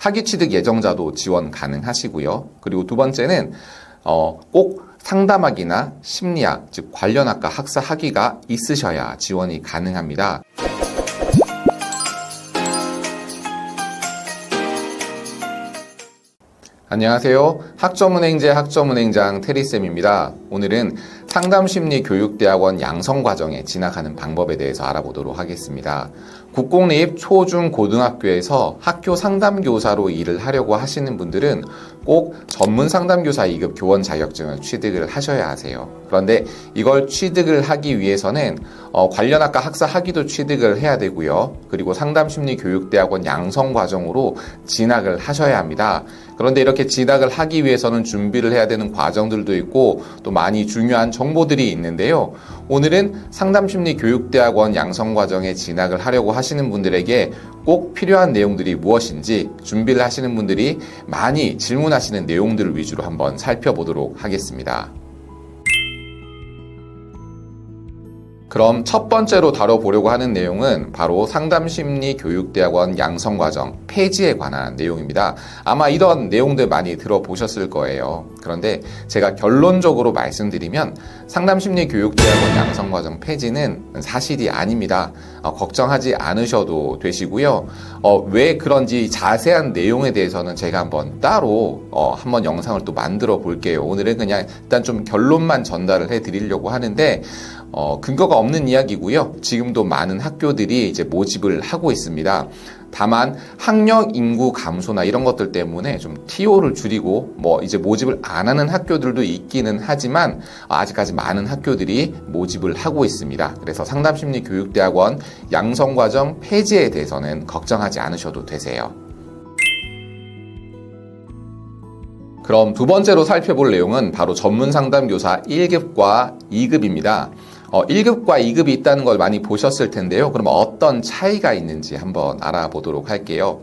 학위 취득 예정자도 지원 가능하시고요. 그리고 두 번째는 어, 꼭 상담학이나 심리학, 즉 관련 학과 학사 학위가 있으셔야 지원이 가능합니다. 안녕하세요. 학점은행제 학점은행장 테리쌤입니다. 오늘은 상담심리교육대학원 양성과정에 진학하는 방법에 대해서 알아보도록 하겠습니다. 국공립 초, 중, 고등학교에서 학교 상담교사로 일을 하려고 하시는 분들은 꼭 전문 상담교사 2급 교원 자격증을 취득을 하셔야 하세요. 그런데 이걸 취득을 하기 위해서는 어, 관련 학과 학사 학위도 취득을 해야 되고요. 그리고 상담심리교육대학원 양성 과정으로 진학을 하셔야 합니다. 그런데 이렇게 진학을 하기 위해서는 준비를 해야 되는 과정들도 있고 또 많이 중요한 정보들이 있는데요. 오늘은 상담심리교육대학원 양성 과정에 진학을 하려고 하시는 분들에게 꼭 필요한 내용들이 무엇인지 준비를 하시는 분들이 많이 질문하시는 내용들을 위주로 한번 살펴보도록 하겠습니다. 그럼 첫 번째로 다뤄보려고 하는 내용은 바로 상담심리교육대학원 양성과정 폐지에 관한 내용입니다. 아마 이런 내용들 많이 들어보셨을 거예요. 그런데 제가 결론적으로 말씀드리면 상담심리교육대학원 양성과정 폐지는 사실이 아닙니다. 어, 걱정하지 않으셔도 되시고요. 어, 왜 그런지 자세한 내용에 대해서는 제가 한번 따로 어, 한번 영상을 또 만들어 볼게요. 오늘은 그냥 일단 좀 결론만 전달을 해 드리려고 하는데 어, 근거가 없는 이야기고요. 지금도 많은 학교들이 이제 모집을 하고 있습니다. 다만 학령 인구 감소나 이런 것들 때문에 좀 TO를 줄이고 뭐 이제 모집을 안 하는 학교들도 있기는 하지만 아직까지 많은 학교들이 모집을 하고 있습니다. 그래서 상담심리교육대학원 양성과정 폐지에 대해서는 걱정하지 않으셔도 되세요. 그럼 두 번째로 살펴볼 내용은 바로 전문 상담교사 1급과 2급입니다. 어, 1급과 2급이 있다는 걸 많이 보셨을 텐데요. 그럼 어떤 차이가 있는지 한번 알아보도록 할게요.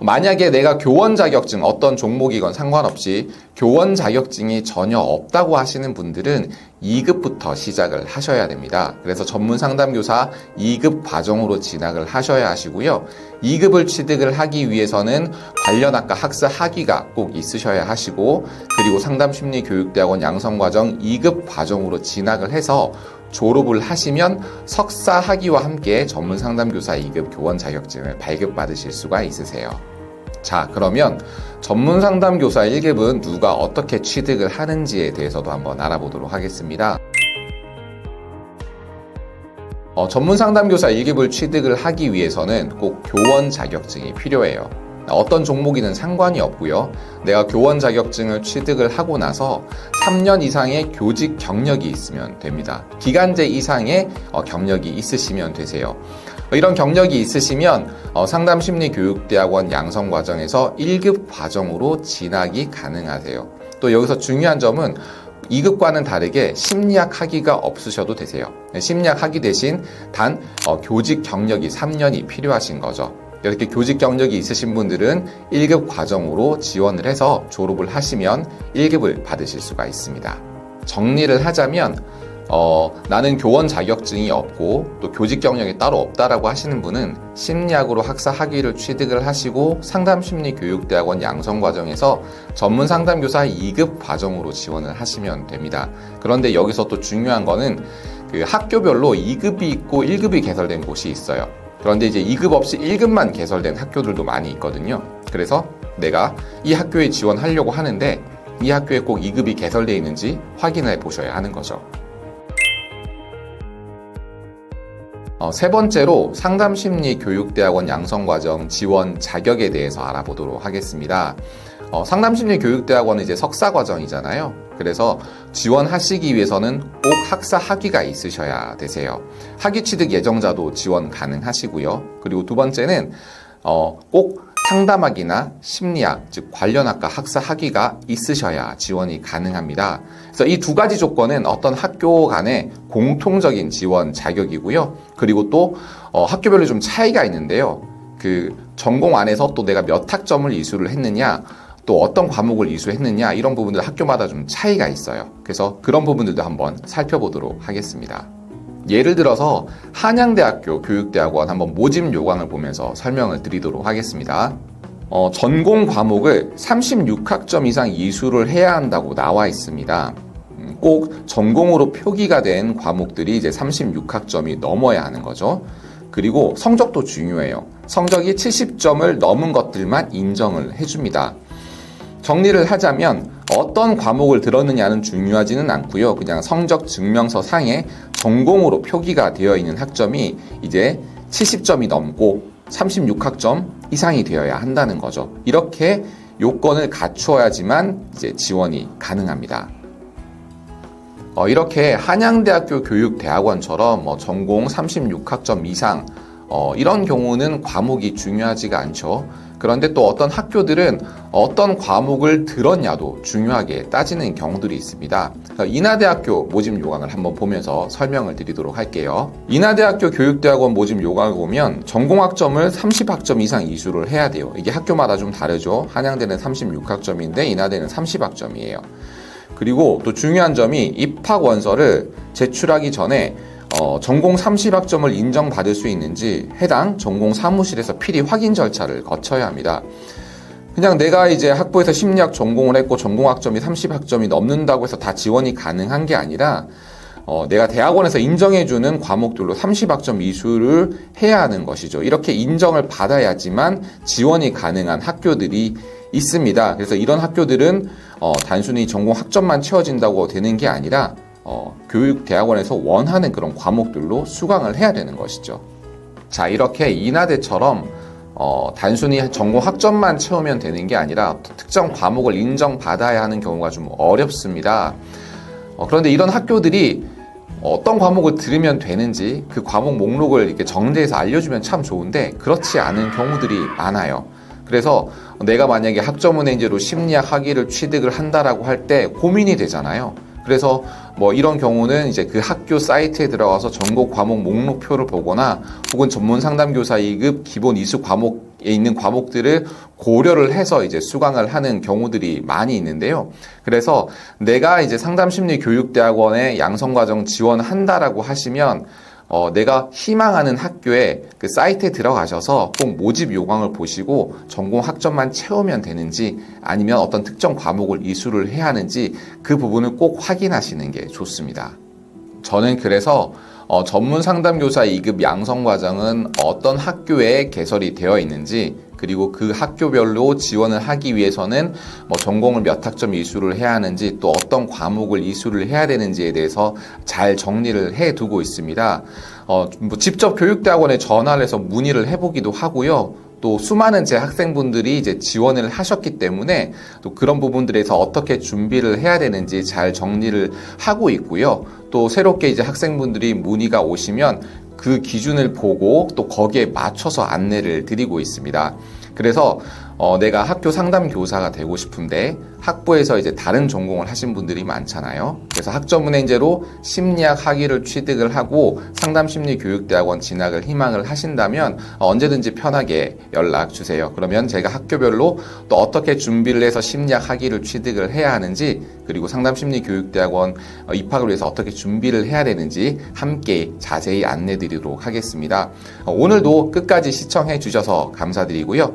만약에 내가 교원 자격증 어떤 종목이건 상관없이 교원 자격증이 전혀 없다고 하시는 분들은 2급부터 시작을 하셔야 됩니다. 그래서 전문 상담교사 2급 과정으로 진학을 하셔야 하시고요. 2급을 취득을 하기 위해서는 관련 학과 학사 학위가 꼭 있으셔야 하시고 그리고 상담심리교육대학원 양성과정 2급 과정으로 진학을 해서 졸업을 하시면 석사 학위와 함께 전문 상담교사 2급 교원 자격증을 발급받으실 수가 있으세요. 자, 그러면 전문 상담교사 1급은 누가 어떻게 취득을 하는지에 대해서도 한번 알아보도록 하겠습니다. 어, 전문 상담교사 1급을 취득을 하기 위해서는 꼭 교원 자격증이 필요해요. 어떤 종목이든 상관이 없고요. 내가 교원 자격증을 취득을 하고 나서 3년 이상의 교직 경력이 있으면 됩니다. 기간제 이상의 어, 경력이 있으시면 되세요. 이런 경력이 있으시면 어, 상담심리교육대학원 양성 과정에서 1급 과정으로 진학이 가능하세요. 또 여기서 중요한 점은 2급과는 다르게 심리학 학위가 없으셔도 되세요. 심리학 학위 대신 단 어, 교직 경력이 3년이 필요하신 거죠. 이렇게 교직 경력이 있으신 분들은 1급 과정으로 지원을 해서 졸업을 하시면 1급을 받으실 수가 있습니다. 정리를 하자면 어, 나는 교원 자격증이 없고 또 교직 경력이 따로 없다라고 하시는 분은 심리학으로 학사 학위를 취득을 하시고 상담심리교육대학원 양성 과정에서 전문 상담교사 2급 과정으로 지원을 하시면 됩니다. 그런데 여기서 또 중요한 거는 그 학교별로 2급이 있고 1급이 개설된 곳이 있어요. 그런데 이제 2급 없이 1급만 개설된 학교들도 많이 있거든요. 그래서 내가 이 학교에 지원하려고 하는데 이 학교에 꼭 2급이 개설되어 있는지 확인해 보셔야 하는 거죠. 어, 세 번째로 상담심리 교육대학원 양성과정 지원 자격에 대해서 알아보도록 하겠습니다. 어, 상담심리 교육대학원은 이제 석사과정이잖아요. 그래서 지원하시기 위해서는 꼭 학사 학위가 있으셔야 되세요. 학위 취득 예정자도 지원 가능하시고요. 그리고 두 번째는 어, 꼭 상담학이나 심리학, 즉 관련 학과 학사 학위가 있으셔야 지원이 가능합니다. 그래서 이 두 가지 조건은 어떤 학교 간의 공통적인 지원 자격이고요. 그리고 또 어, 학교별로 좀 차이가 있는데요. 그 전공 안에서 또 내가 몇 학점을 이수를 했느냐, 또 어떤 과목을 이수했느냐 이런 부분들 학교마다 좀 차이가 있어요. 그래서 그런 부분들도 한번 살펴보도록 하겠습니다. 예를 들어서 한양대학교 교육대학원 한번 모집 요강을 보면서 설명을 드리도록 하겠습니다. 어, 전공 과목을 36학점 이상 이수를 해야 한다고 나와 있습니다. 음, 꼭 전공으로 표기가 된 과목들이 이제 36학점이 넘어야 하는 거죠. 그리고 성적도 중요해요. 성적이 70점을 넘은 것들만 인정을 해줍니다. 정리를 하자면 어떤 과목을 들었느냐는 중요하지는 않고요. 그냥 성적 증명서 상에 전공으로 표기가 되어 있는 학점이 이제 70점이 넘고 36학점 이상이 되어야 한다는 거죠. 이렇게 요건을 갖추어야지만 이제 지원이 가능합니다. 어, 이렇게 한양대학교 교육대학원처럼 뭐 전공 36학점 이상 어, 이런 경우는 과목이 중요하지가 않죠. 그런데 또 어떤 학교들은 어떤 과목을 들었냐도 중요하게 따지는 경우들이 있습니다. 인하대학교 모집 요강을 한번 보면서 설명을 드리도록 할게요. 인하대학교 교육대학원 모집 요강을 보면 전공학점을 30학점 이상 이수를 해야 돼요. 이게 학교마다 좀 다르죠. 한양대는 36학점인데 인하대는 30학점이에요. 그리고 또 중요한 점이 입학 원서를 제출하기 전에 어, 전공 30학점을 인정받을 수 있는지 해당 전공 사무실에서 필히 확인 절차를 거쳐야 합니다. 그냥 내가 이제 학부에서 심리학 전공을 했고 전공 학점이 30학점이 넘는다고 해서 다 지원이 가능한 게 아니라 어, 내가 대학원에서 인정해주는 과목들로 30학점 이수를 해야 하는 것이죠. 이렇게 인정을 받아야지만 지원이 가능한 학교들이 있습니다. 그래서 이런 학교들은 어, 단순히 전공 학점만 채워진다고 되는 게 아니라 어, 교육대학원에서 원하는 그런 과목들로 수강을 해야 되는 것이죠. 자, 이렇게 인하대처럼 어, 단순히 전공 학점만 채우면 되는 게 아니라 특정 과목을 인정받아야 하는 경우가 좀 어렵습니다. 어, 그런데 이런 학교들이 어떤 과목을 들으면 되는지 그 과목 목록을 이렇게 정리해서 알려주면 참 좋은데 그렇지 않은 경우들이 많아요. 그래서 내가 만약에 학점은행제로 심리학 학위를 취득을 한다라고 할 때 고민이 되잖아요. 그래서 뭐 이런 경우는 이제 그 학교 사이트에 들어가서 전국 과목 목록표를 보거나 혹은 전문 상담교사 2급 기본 이수 과목에 있는 과목들을 고려를 해서 이제 수강을 하는 경우들이 많이 있는데요. 그래서 내가 이제 상담심리 교육대학원에 양성과정 지원한다라고 하시면 어, 내가 희망하는 학교에 그 사이트에 들어가셔서 꼭 모집 요강을 보시고 전공 학점만 채우면 되는지 아니면 어떤 특정 과목을 이수를 해야 하는지 그 부분을 꼭 확인하시는 게 좋습니다. 저는 그래서 어, 전문 상담교사 2급 양성 과정은 어떤 학교에 개설이 되어 있는지 그리고 그 학교별로 지원을 하기 위해서는 뭐 전공을 몇 학점 이수를 해야 하는지 또 어떤 과목을 이수를 해야 되는지에 대해서 잘 정리를 해 두고 있습니다. 어, 뭐 직접 교육대학원에 전화를 해서 문의를 해보기도 하고요. 또 수많은 제 학생분들이 이제 지원을 하셨기 때문에 또 그런 부분들에서 어떻게 준비를 해야 되는지 잘 정리를 하고 있고요. 또 새롭게 이제 학생분들이 문의가 오시면 그 기준을 보고 또 거기에 맞춰서 안내를 드리고 있습니다. 그래서 어, 내가 학교 상담 교사가 되고 싶은데 학부에서 이제 다른 전공을 하신 분들이 많잖아요. 그래서 학점은행제로 심리학 학위를 취득을 하고 상담심리교육대학원 진학을 희망을 하신다면 언제든지 편하게 연락 주세요. 그러면 제가 학교별로 또 어떻게 준비를 해서 심리학 학위를 취득을 해야 하는지 그리고 상담심리교육대학원 어, 입학을 위해서 어떻게 준비를 해야 되는지 함께 자세히 안내 드리도록 하겠습니다. 어, 오늘도 끝까지 시청해 주셔서 감사드리고요.